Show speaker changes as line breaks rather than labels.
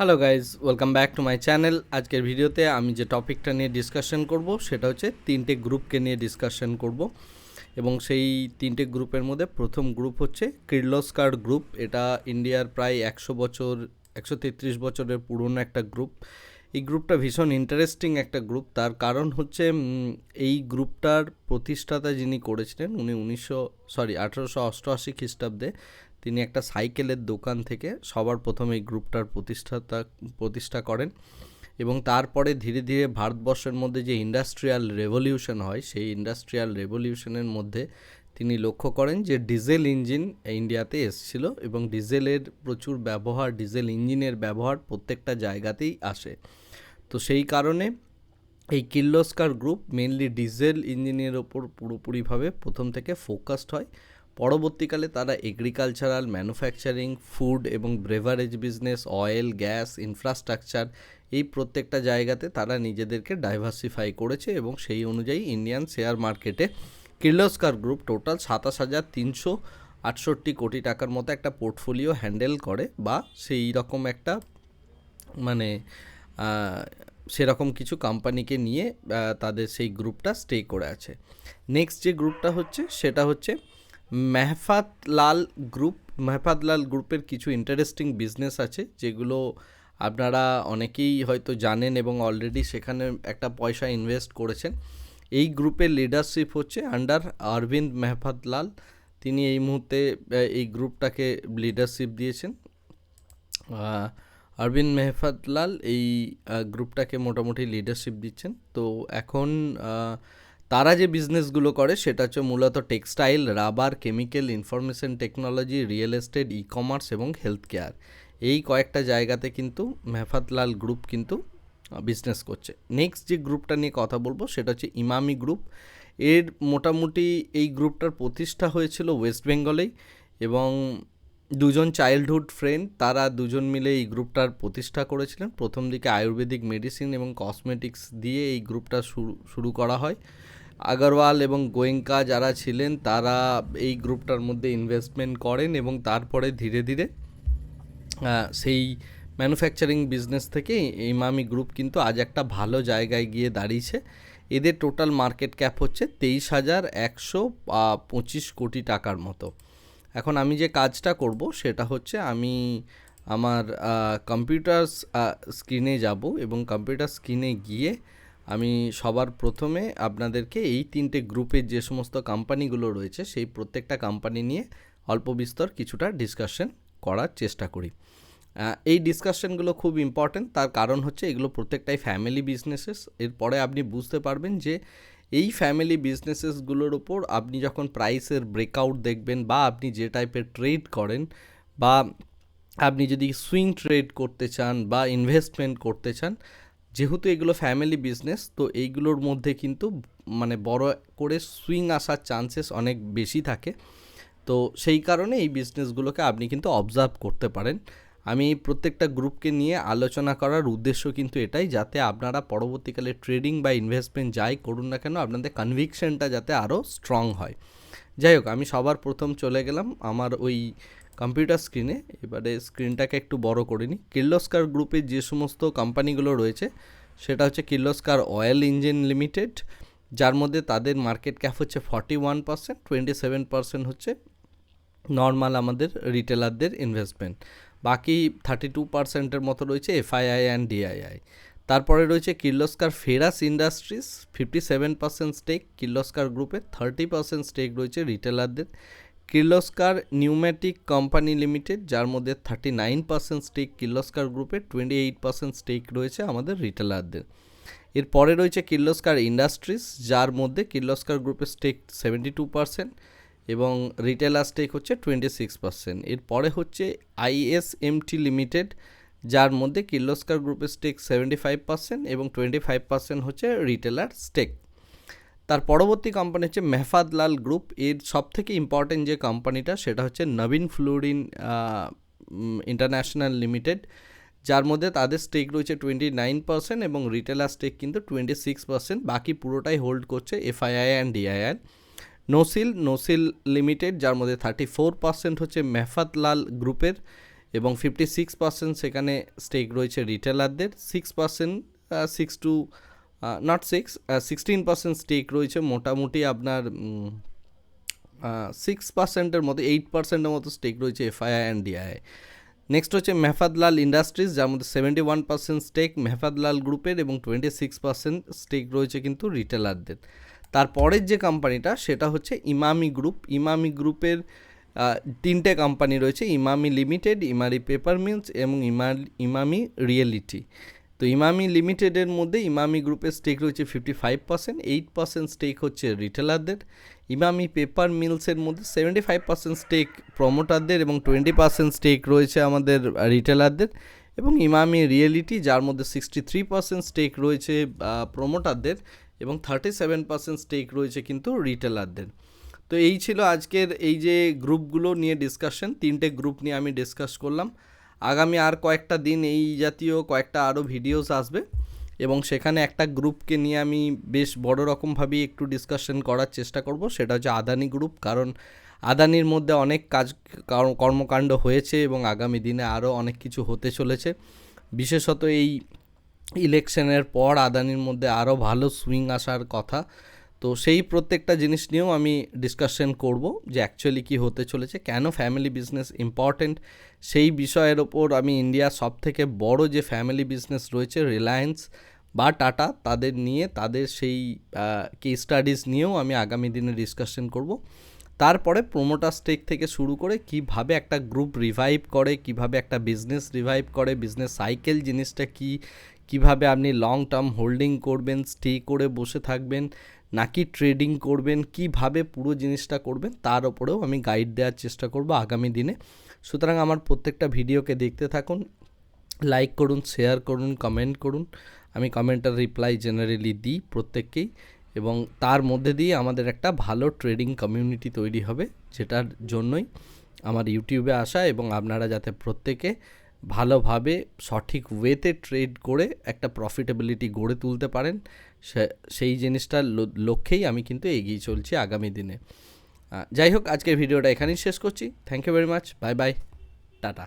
Hello guys welcome back to my channel আজকের ভিডিওতে আমি যে টপিকটা নিয়ে ডিসকাশন করব, সেটা হচ্ছে তিনটে গ্রুপকে নিয়ে ডিসকাশন করব। এবং সেই তিনটে গ্রুপের মধ্যে প্রথম গ্রুপ হচ্ছে কির্লোস্কার গ্রুপ এটা ইন্ডিয়ার প্রায় একশো বছর, একশো তেত্রিশ বছরের পুরনো একটা গ্রুপ এই গ্রুপটা ভীষণ ইন্টারেস্টিং একটা গ্রুপ তার কারণ হচ্ছে এই গ্রুপটার প্রতিষ্ঠাতা যিনি করেছিলেন, উনি উনিশশো সরি আঠেরোশো অষ্টআশি খ্রিস্টাব্দে তিনি একটা সাইকেলের দোকান থেকে সবার প্রথমে এই গ্রুপটার প্রতিষ্ঠাতা, প্রতিষ্ঠা করেন এবং তারপরে ধীরে ধীরে ভারতবর্ষের মধ্যে যে ইন্ডাস্ট্রিয়াল রেভলিউশন হয়, সেই ইন্ডাস্ট্রিয়াল রেভলিউশনের মধ্যে তিনি লক্ষ্য করেন যে ডিজেল ইঞ্জিন ইন্ডিয়াতে এসেছিল এবং ডিজেলের প্রচুর ব্যবহার, ডিজেল ইঞ্জিনের ব্যবহার প্রত্যেকটা জায়গাতেই আসে। তো সেই কারণে এই কির্লোস্কার গ্রুপ মেনলি ডিজেল ইঞ্জিনের ওপর পুরোপুরিভাবে প্রথম থেকে ফোকাসড হয়। পরবর্তীকালে তারা এগ্রিকালচারাল ম্যানুফ্যাকচারিং ফুড এবং beverage business oil gas infrastructure এই প্রত্যেকটা জায়গাতে তারা নিজেদেরকে ডাইভার্সিফাই করেছে এবং সেই অনুযায়ী ইন্ডিয়ান শেয়ার মার্কেটে কির্লোস্কার গ্রুপ টোটাল সাতাশ হাজার তিনশো আটষট্টি কোটি টাকার মতো একটা পোর্টফোলিও হ্যান্ডেল করে বা সেই রকম একটা মানে সেরকম কিছু কোম্পানিকে নিয়ে তাদের সেই গ্রুপটা স্টে করে আছে। নেক্সট যে গ্রুপটা হচ্ছে, সেটা হচ্ছে মেহফাত লাল গ্রুপ মেহফাত লাল গ্রুপের কিছু ইন্টারেস্টিং বিজনেস আছে, যেগুলো আপনারা অনেকেই হয়তো জানেন এবং অলরেডি সেখানে একটা পয়সা ইনভেস্ট করেছেন। এই গ্রুপের লিডারশিপ হচ্ছে আন্ডার অরবিন্দ মেহফাত লাল তিনি এই মুহূর্তে এই গ্রুপটাকে লিডারশিপ দিয়েছেন। অরবিন্দ মেহফাতলাল এই গ্রুপটাকে মোটামুটি লিডারশিপ দিচ্ছেন। তো এখন তারা যে বিজনেসগুলো করে, সেটা হচ্ছে মূলত textile rubber chemical information technology real estate e commerce এবং হেলথ কেয়ার এই কয়েকটা জায়গাতে কিন্তু মেহফাতলাল গ্রুপ কিন্তু বিজনেস করছে। নেক্সট যে গ্রুপটা নিয়ে কথা বলব, সেটা হচ্ছে ইমামি গ্রুপ এর মোটামুটি এই গ্রুপটার প্রতিষ্ঠা হয়েছিল ওয়েস্ট বেঙ্গলেই এবং দুজন চাইল্ডহুড ফ্রেন্ড তারা দুজন মিলে এই গ্রুপটার প্রতিষ্ঠা করেছিলেন। প্রথম দিকে আয়ুর্বেদিক মেডিসিন এবং কসমেটিক্স দিয়ে এই গ্রুপটা শুরু শুরু করা হয়। আগরওয়াল এবং গোয়েঙ্কা যারা ছিলেন, তারা এই গ্রুপটার মধ্যে ইনভেস্টমেন্ট করেন এবং তারপরে ধীরে ধীরে সেই ম্যানুফ্যাকচারিং বিজনেস থেকে ইমামি গ্রুপ কিন্তু আজ একটা ভালো জায়গায় গিয়ে দাঁড়িয়েছে। এদের টোটাল মার্কেট ক্যাপ হচ্ছে তেইশ হাজার একশো পঁচিশ কোটি টাকার মতো। এখন আমি যে কাজটা করব, সেটা হচ্ছে আমি আমার কম্পিউটার স্ক্রিনে যাব এবং কম্পিউটার স্ক্রিনে গিয়ে আমি সবার প্রথমে আপনাদেরকে এই তিনটে গ্রুপের যে সমস্ত কোম্পানিগুলো রয়েছে, সেই প্রত্যেকটা কোম্পানি নিয়ে অল্প বিস্তর কিছুটা ডিসকাশন করার চেষ্টা করি। এই ডিসকাশনগুলো খুব ইম্পর্ট্যান্ট তার কারণ হচ্ছে এগুলো প্রত্যেকটাই ফ্যামিলি বিজনেসেস এরপরে আপনি বুঝতে পারবেন যে এই ফ্যামিলি বিজনেসেসগুলোর ওপর আপনি যখন প্রাইসের ব্রেকআউট দেখবেন বা আপনি যে টাইপের ট্রেড করেন বা আপনি যদি সুইং ট্রেড করতে চান বা ইনভেস্টমেন্ট করতে চান যেহেতু এগুলো ফ্যামিলি বিজনেস তো এইগুলোর মধ্যে কিন্তু মানে বড় করে সুইং আসার চান্সেস অনেক বেশি থাকে। তো সেই কারণে এই বিজনেসগুলোকে আপনি কিন্তু অবজার্ভ করতে পারেন। আমি প্রত্যেকটা গ্রুপকে নিয়ে আলোচনা করার উদ্দেশ্য কিন্তু এটাই, যাতে আপনারা পরবর্তীকালে ট্রেডিং বা ইনভেস্টমেন্ট যাই করুন না কেন, আপনাদের কনভিকশনটা যাতে আরও স্ট্রং হয়। যাই হোক, আমি সবার প্রথম চলে গেলাম। আমার ওই কম্পিউটার স্ক্রিনে, এবারে স্ক্রিনটাকে একটু বড় করে নিই। কির্লোস্কার গ্রুপের যে সমস্ত কোম্পানিগুলো রয়েছে, সেটা হচ্ছে কির্লোস্কার অয়েল ইঞ্জিন লিমিটেড, যার মধ্যে তাদের মার্কেট ক্যাপ হচ্ছে forty one percent, twenty seven percent হচ্ছে নর্মাল আমাদের রিটেলারদের ইনভেস্টমেন্ট। বাকি থার্টি টু পার্সেন্টের মতো রয়েছে এফআইআই অ্যান্ড ডিআইআই। তারপরে রয়েছে Kirloskar Ferrous Industries, fifty seven percent stake, Kirloskar গ্রুপের থার্টি পার্সেন্ট স্টেক রয়েছে রিটেলারদের। কির্লোস্কার নিউম্যাটিক কোম্পানি লিমিটেড, যার মধ্যে thirty nine percent stake Kirloskar গ্রুপের টোয়েন্টি এইট পার্সেন্ট স্টেক রয়েছে আমাদের রিটেলারদের। এরপরে রয়েছে কির্লোস্কার ইন্ডাস্ট্রিজ, যার মধ্যে কির্লোস্কার গ্রুপের স্টেক সেভেন্টি টু পার্সেন্ট এবং রিটেলার স্টেক হচ্ছে টোয়েন্টি সিক্স পার্সেন্ট এরপরে হচ্ছে আইএসএমটি লিমিটেড যার মধ্যে কির্লোস্কার গ্রুপের স্টেক সেভেন্টি ফাইভ পার্সেন্ট এবং টোয়েন্টি ফাইভ পার্সেন্ট হচ্ছে রিটেলার স্টেক তার পরবর্তী কোম্পানি হচ্ছে মেহফাদলাল গ্রুপ এর সব থেকে ইম্পর্টেন্ট যে কোম্পানিটা সেটা হচ্ছে নবীন ফ্লুরিন ইন্টারন্যাশনাল লিমিটেড যার মধ্যে তাদের স্টেক রয়েছে টোয়েন্টি নাইন পার্সেন্ট এবং রিটেলার স্টেক কিন্তু টোয়েন্টি সিক্স পার্সেন্ট বাকি পুরোটাই হোল্ড করছে FII and DII NOCIL NOCIL limited যার মধ্যে থার্টি ফোর পার্সেন্ট হচ্ছে মেহফাতলাল গ্রুপের এবং ফিফটি সিক্স পার্সেন্ট সেখানে স্টেক রয়েছে রিটেলারদের six percent six two nought six sixteen percent stake রয়েছে। মোটামুটি আপনার সিক্স পার্সেন্টের মতো এইট পার্সেন্টের মতো স্টেক রয়েছে এফআইআই অ্যান্ড ডিআই নেক্সট হচ্ছে মেহফাদলাল ইন্ডাস্ট্রিজ, যার মধ্যে seventy one percent stake Mafatlal গ্রুপের এবং টোয়েন্টি সিক্স পার্সেন্ট স্টেক রয়েছে কিন্তু রিটেলারদের তারপরের যে কোম্পানিটা সেটা হচ্ছে ইমামি গ্রুপ। ইমামি গ্রুপের তিনটে কোম্পানি রয়েছে, Emami limited, Emami paper mills এবং ইমা ইমামি রিয়েলিটি। তো ইমামি লিমিটেডের মধ্যে ইমামি গ্রুপের স্টেক রয়েছে fifty five percent eight percent stake হচ্ছে রিটেলারদের ইমামি পেপার মিলসের মধ্যে সেভেন্টি ফাইভ পার্সেন্ট স্টেক প্রমোটারদের এবং টোয়েন্টি পার্সেন্ট স্টেক রয়েছে আমাদের রিটেলারদের এবং ইমামি রিয়েলিটি যার মধ্যে সিক্সটি থ্রি পার্সেন্ট স্টেক রয়েছে প্রমোটারদের এবং থার্টি সেভেন পার্সেন্ট স্টেক রয়েছে কিন্তু রিটেলারদের তো এই ছিল আজকের এই যে গ্রুপগুলো নিয়ে ডিসকাশন তিনটে গ্রুপ নিয়ে আমি ডিসকাস করলাম। আগামী আর কয়েকটা দিন এই জাতীয় কয়েকটা আরও ভিডিওস আসবে এবং সেখানে একটা গ্রুপকে নিয়ে আমি বেশ বড় রকমভাবেই একটু ডিসকাশন করার চেষ্টা করব। সেটা হচ্ছে আদানি গ্রুপ, কারণ আদানির মধ্যে অনেক কাজ কর- কর্মকাণ্ড হয়েছে এবং আগামী দিনে আরও অনেক কিছু হতে চলেছে। বিশেষত এই ইলেকশনের পর আদানির মধ্যে আরও ভালো সুইং আসার কথা। তো সেই প্রত্যেকটা জিনিস নিয়েও আমি ডিসকাশন করব যে অ্যাকচুয়ালি কী হতে চলেছে, কেন ফ্যামিলি বিজনেস ইম্পর্ট্যান্ট সেই বিষয়ের ওপর আমি ইন্ডিয়ার সব থেকে বড় যে ফ্যামিলি বিজনেস রয়েছে রিলায়েন্স বা টাটা তাদের নিয়ে, তাদের সেই কেস স্টাডিজ নিয়েও আমি আগামী দিনে ডিসকাশন করব। তারপরে প্রোমোটার স্টেক থেকে শুরু করে কীভাবে একটা গ্রুপ রিভাইভ করে, কীভাবে একটা বিজনেস রিভাইভ করে বিজনেস সাইকেল জিনিসটা কি কীভাবে আপনি লং টার্ম হোল্ডিং করবেন স্টে করে বসে থাকবেন, নাকি ট্রেডিং করবেন, কীভাবে পুরো জিনিসটা করবেন, তার ওপরেও আমি গাইড দেওয়ার চেষ্টা করব আগামী দিনে। সুতরাং আমার প্রত্যেকটা ভিডিওকে দেখতে থাকুন লাইক করুন শেয়ার করুন কমেন্ট করুন। আমি কমেন্টের রিপ্লাই জেনারেলি দিই প্রত্যেককেই এবং তার মধ্যে দিয়ে আমাদের একটা ভালো ট্রেডিং কমিউনিটি তৈরি হবে, যেটার জন্যই আমার ইউটিউবে আসা এবং আপনারা যাতে প্রত্যেকে ভালোভাবে সঠিক ওয়েতে ট্রেড করে একটা প্রফিটেবিলিটি গড়ে তুলতে পারেন সেই জিনিসটার লক্ষ্যেই আমি কিন্তু এগিয়ে চলছি আগামী দিনে। যাই হোক, আজকের ভিডিওটা এখানেই শেষ করছি। Thank you very much bye bye tata